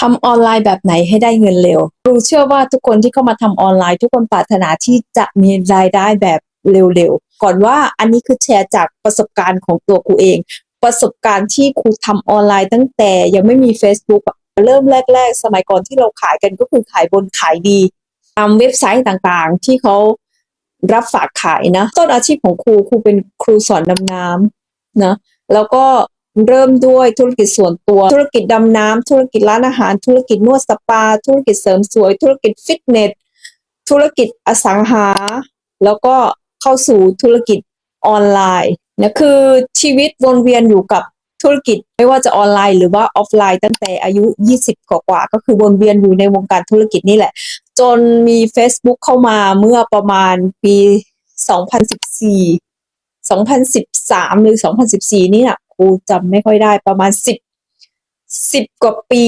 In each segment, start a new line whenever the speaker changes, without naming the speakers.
ทำออนไลน์แบบไหนให้ได้เงินเร็วครูเชื่อว่าทุกคนที่เข้ามาทำออนไลน์ ทุกคนปรารถนาที่จะมีรายได้แบบเร็วๆ ก่อนว่าอันนี้คือแชร์จากประสบการณ์ของตัวครูเอง ประสบการณ์ที่ครูทำออนไลน์ตั้งแต่ยังไม่มี Facebook เริ่มแรก ๆ สมัยก่อนที่เราขายกันก็คือขายบนขายดีตามเว็บไซต์ต่างๆ ที่เขารับฝากขายนะ ต้นอาชีพของครูครูเป็นครูสอนดำน้ำนะแล้วก็ เริ่มด้วยธุรกิจส่วนตัว ธุรกิจดำน้ำธุรกิจร้านอาหาร ธุรกิจนวดสปา ธุรกิจเสริมสวย ธุรกิจฟิตเนสธุรกิจอสังหา แล้วก็เข้าสู่ธุรกิจออนไลน์นะคือชีวิตวนเวียนอยู่กับธุรกิจไม่ว่าจะออนไลน์หรือว่าออฟไลน์ตั้งแต่อายุ 20 กว่าๆก็คือวนเวียนอยู่ในวงการธุรกิจนี่แหละ จนมี Facebook เข้ามาเมื่อประมาณปี 2014 2013 หรือ 2014 นี่นะูจำไม่ค่อยได้ประมาณ10 10กว่าปี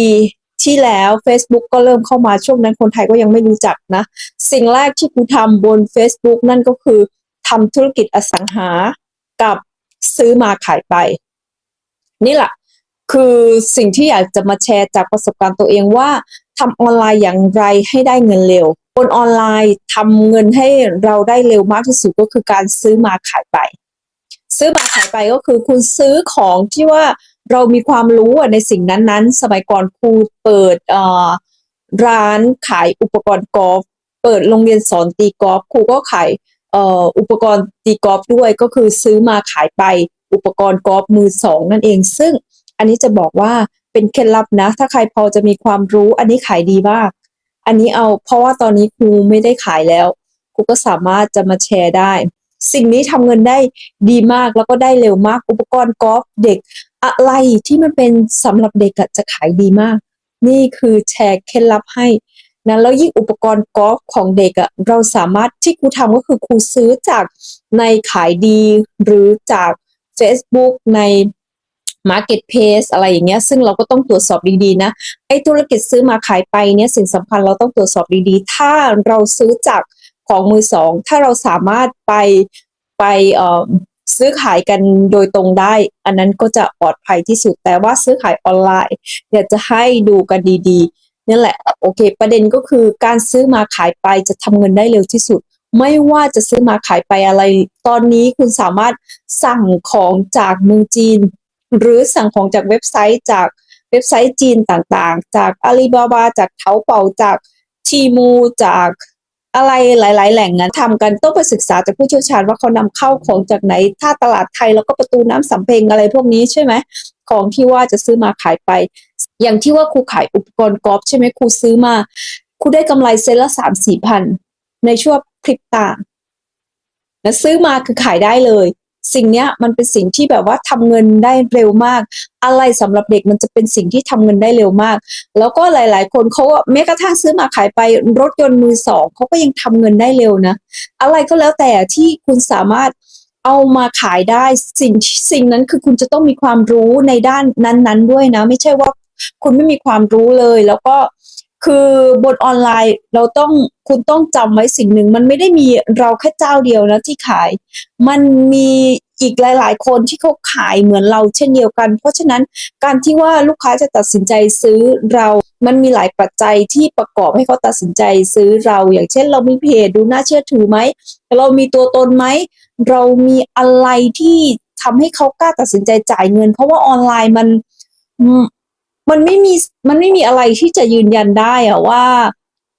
ที่แล้ว Facebook ก็เริ่มเข้ามาช่วงนั้นคนไทยก็ยังไม่รู้จักนะ สิ่งแรกที่ครูทำบน Facebook นั่นก็คือทำธุรกิจอสังหากับซื้อมาขายไป นี่แหละคือสิ่งที่อยากจะมาแชร์จากประสบการณ์ตัวเองว่าทำออนไลน์อย่างไรให้ได้เงินเร็ว บนออนไลน์ทำเงินให้เราได้เร็วมากที่สุดก็คือการซื้อมาขายไป ซื้อมาขายไปก็คือคุณซื้อของที่ว่าเรามีความรู้ในสิ่งนั้นๆ สมัยก่อนครูเปิดร้านขายอุปกรณ์กอล์ฟเปิดโรงเรียนสอนตีกอล์ฟครูก็ขายอุปกรณ์ตีกอล์ฟด้วยก็คือซื้อมาขายไปอุปกรณ์กอล์ฟมือสองนั่นเอง ซึ่งอันนี้จะบอกว่าเป็นเคล็ดลับนะ ถ้าใครพอจะมีความรู้ อันนี้ขายดีมาก อันนี้เอาเพราะว่าตอนนี้ครูไม่ได้ขายแล้วครูก็สามารถจะมาแชร์ได้ สิ่งนี้ทำเงินได้ดีมากแล้วก็ได้เร็วมาก อุปกรณ์กอล์ฟเด็กอะไรที่มันเป็นสำหรับเด็กจะขายดีมาก นี่คือแชร์เคล็ดลับให้นะแล้วยิ่งอุปกรณ์กอล์ฟของเด็กอะเราสามารถที่ครูทำก็คือครูซื้อจากในขายดี หรือจาก Facebook ใน Marketplace อะไรอย่างเงี้ย ซึ่งเราก็ต้องตรวจสอบดีๆนะไอ้ธุรกิจซื้อมาขายไปเนี่ยสิ่งสำคัญเราต้องตรวจสอบดีๆ ถ้าเราซื้อจาก ของมือสอง ถ้าเราสามารถไปไปเอ่อซื้อขายกันโดยตรงได้ อันนั้นก็จะปลอดภัยที่สุด แต่ว่าซื้อขายออนไลน์อยากจะให้ดูกันดีๆนี่แหละโอเค ประเด็นก็คือการซื้อมาขายไปจะทำเงินได้เร็วที่สุด ไม่ว่าจะซื้อมาขายไปอะไร ตอนนี้คุณสามารถสั่งของจากเมืองจีน หรือสั่งของจากเว็บไซต์จากเว็บไซต์จีนต่างๆ จากอาลีบาบาจากเทาเป่าจากทีมูจาก อะไรหลาย ๆ แหล่งนั้นทำกันต้องไปศึกษาจากผู้เชี่ยวชาญว่าเขานำเข้าของจากไหน ถ้าตลาดไทยแล้วก็ประตูน้ำสำเพ็งอะไรพวกนี้ใช่ไหมของที่ว่าจะซื้อมาขายไป อย่างที่ว่าครูขายอุปกรณ์กอล์ฟใช่ไหมครูซื้อมาครูได้กำไรเซนละสามสี่พันในช่วงคลิปตาแล้วซื้อมาคือขายได้เลย สิ่งเนี้ยมันเป็นสิ่งที่แบบว่าทำเงินได้เร็วมาก อะไรสำหรับเด็กมันจะเป็นสิ่งที่ทำเงินได้เร็วมาก แล้วก็หลาย ๆ คนเขาแม้กระทั่งซื้อมาขายไปรถยนต์มือสองเขาก็ยังทำเงินได้เร็วนะ อะไรก็แล้วแต่ที่คุณสามารถเอามาขายได้สิ่งสิ่งนั้นคือคุณจะต้องมีความรู้ในด้านนั้น ๆ ด้วยนะ ไม่ใช่ว่าคุณไม่มีความรู้เลย แล้วก็ คือบนออนไลน์เราต้องคุณต้องจำไว้สิ่งหนึ่ง มันไม่ได้มีเราแค่เจ้าเดียวนะที่ขาย มันมีอีกหลาย ๆ คนที่เขาขายเหมือนเราเช่นเดียวกัน เพราะฉะนั้นการที่ว่าลูกค้าจะตัดสินใจซื้อเรา มันมีหลายปัจจัยที่ประกอบให้เขาตัดสินใจซื้อเรา อย่างเช่น เรามีเพจดูน่าเชื่อถือไหม เรามีตัวตนไหม เรามีอะไรที่ทำให้เขากล้าตัดสินใจจ่ายเงิน เพราะว่าออนไลน์มัน มันไม่มีมันไม่มีอะไรที่จะยืนยันได้อะว่า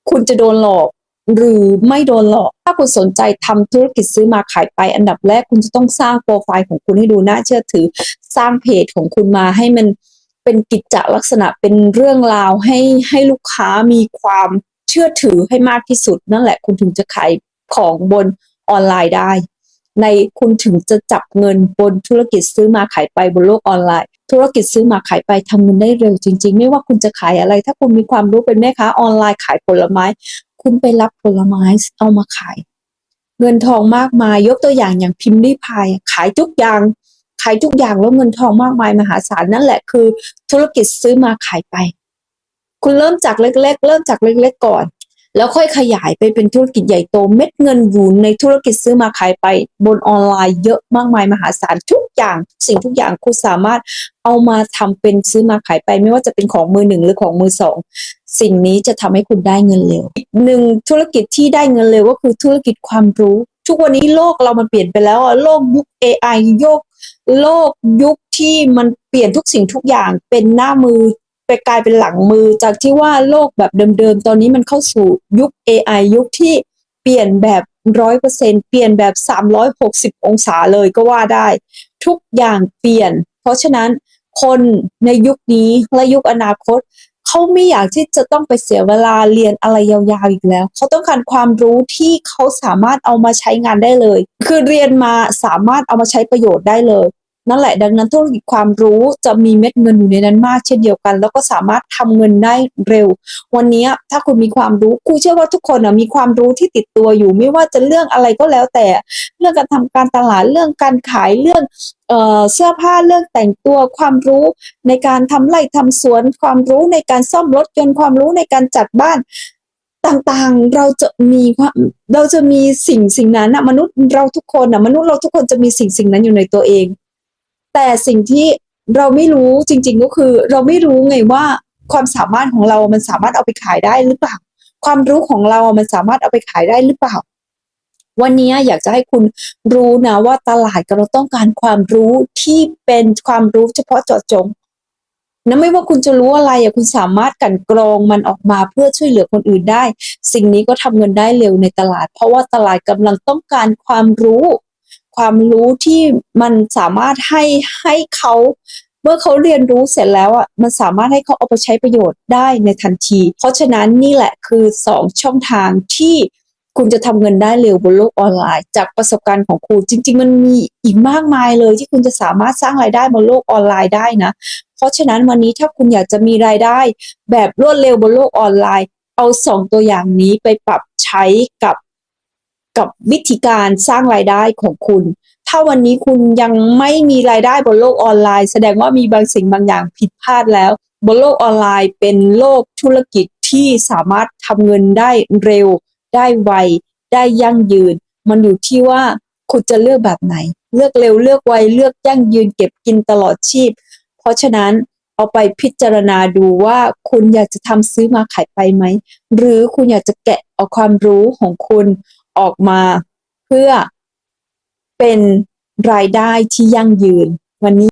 คุณจะโดนหลอกหรือไม่โดนหลอก ถ้าคุณสนใจทำธุรกิจซื้อมาขายไปอันดับแรกคุณจะต้องสร้างโปรไฟล์ของคุณให้ดูน่าเชื่อถือ สร้างเพจของคุณมาให้มันเป็นกิจจลักษณะเป็นเรื่องราวให้ให้ลูกค้ามีความเชื่อถือให้มากที่สุด นั่นแหละคุณถึงจะขายของบนออนไลน์ได้ ในคุณถึงจะจับเงินบนธุรกิจซื้อมาขายไปบนโลกออนไลน์ ธุรกิจซื้อมาขายไปทำเงินได้เร็วจริง ๆ ไม่ว่าคุณจะขายอะไร ถ้าคุณมีความรู้เป็นแม่ค้าออนไลน์ขายผลไม้ คุณไปรับผลไม้เอามาขาย เงินทองมากมายยกตัวอย่างอย่างพิมพ์รีพายขายทุกอย่างขายทุกอย่างแล้วเงินทองมากมายมหาศาลนั่นแหละคือ ธุรกิจซื้อมาขายไป คุณเริ่มจากเล็ก ๆ เริ่มจากเล็ก ๆ ก่อน แล้วค่อยขยายไปเป็นธุรกิจใหญ่โตเม็ดเงินอยู่ในธุรกิจซื้อมาขายไปบนออนไลน์เยอะมากมายมหาศาลทุกอย่าง สิ่งทุกอย่างคุณสามารถเอามาทำเป็นซื้อมาขายไป ไม่ว่าจะเป็นของมือหนึ่งหรือของมือสองสิ่งนี้จะทำให้คุณได้เงินเร็วอีกหนึ่งธุรกิจที่ได้เงินเร็วก็คือธุรกิจความรู้ ทุกวันนี้โลกเรามันเปลี่ยนไปแล้วอะโลกยุค AI โยกโลกยุคที่มันเปลี่ยนทุกสิ่งทุกอย่างเป็นหน้ามือ กลายเป็นหลังมือจากที่ว่าโลกแบบเดิมๆ ตอนนี้มันเข้าสู่ยุค AI ยุคที่เปลี่ยนแบบร้อยเปอร์เซ็นเปลี่ยนแบบสามร้อยหกสิบองศาเลยก็ว่าได้ ทุกอย่างเปลี่ยน เพราะฉะนั้นคนในยุคนี้และยุคอนาคต เขาไม่อยากที่จะต้องไปเสียเวลาเรียนอะไรยาวๆอีกแล้ว เขาต้องการความรู้ที่เขาสามารถเอามาใช้งานได้เลย คือเรียนมาสามารถเอามาใช้ประโยชน์ได้เลย นั่นแหละดังนั้นธุรกิจความรู้จะมีเม็ดเงินอยู่ในนั้นมากเช่นเดียวกัน แล้วก็สามารถทำเงินได้เร็ว วันนี้ถ้าคุณมีความรู้ครูเชื่อว่าทุกคนมีความรู้ที่ติดตัวอยู่ ไม่ว่าจะเรื่องอะไรก็แล้วแต่ เรื่องการทำการตลาดเรื่องการขายเรื่องเออเสื้อผ้าเรื่องแต่งตัวความรู้ในการทำไร่ทำสวน ความรู้ในการซ่อมรถยนต์ความรู้ในการจัดบ้านต่างๆ เราจะมีความเราจะมีสิ่งสิ่งนั้นนะมนุษย์เราทุกคนนะมนุษย์เราทุกคนจะมีสิ่งสิ่งนั้นอยู่ในตัวเอง แต่สิ่งที่เราไม่รู้จริง ๆ ก็คือ เราไม่รู้ไงว่าความสามารถของเรา มันสามารถเอาไปขายได้หรือเปล่า ความรู้ของเรา มันสามารถเอาไปขายได้หรือเปล่า วันนี้อยากจะให้คุณรู้นะว่าตลาดกำลังต้องการความรู้ที่เป็นความรู้เฉพาะเจาะจงนะไม่ว่าคุณจะรู้อะไรอะคุณสามารถกันกรองมันออกมาเพื่อช่วยเหลือคนอื่นได้ สิ่งนี้ก็ทำเงินได้เร็วในตลาด เพราะว่าตลาดกำลังต้องการความรู้ ความรู้ที่มันสามารถให้ให้เขาเมื่อเขาเรียนรู้เสร็จแล้วอะมันสามารถให้เขาเอาไปใช้ประโยชน์ได้ในทันที เพราะฉะนั้นนี่แหละคือสองช่องทางที่คุณจะทำเงินได้เร็วบนโลกออนไลน์ จากประสบการณ์ของครูจริง ๆ มันมีอีกมากมายเลย ที่คุณจะสามารถสร้างรายได้บนโลกออนไลน์ได้นะ เพราะฉะนั้นวันนี้ถ้าคุณอยากจะมีรายได้ แบบรวดเร็วบนโลกออนไลน์ เอาสองตัวอย่างนี้ไปปรับใช้กับ กับวิธีการสร้างรายได้ของคุณ ถ้าวันนี้คุณยังไม่มีรายได้บนโลกออนไลน์ แสดงว่ามีบางสิ่งบางอย่างผิดพลาดแล้ว บนโลกออนไลน์เป็นโลกธุรกิจที่สามารถทำเงินได้เร็ว ได้ไว ได้ยั่งยืน มันอยู่ที่ว่าคุณจะเลือกแบบไหน เลือกเร็วเลือกไวเลือกยั่งยืนเก็บกินตลอดชีพ เพราะฉะนั้นเอาไปพิจารณาดูว่าคุณอยากจะทำซื้อมาขายไปไหม หรือคุณอยากจะแกะเอาความรู้ของคุณ ออกมา เพื่อเป็นรายได้ที่ยั่งยืนวันนี้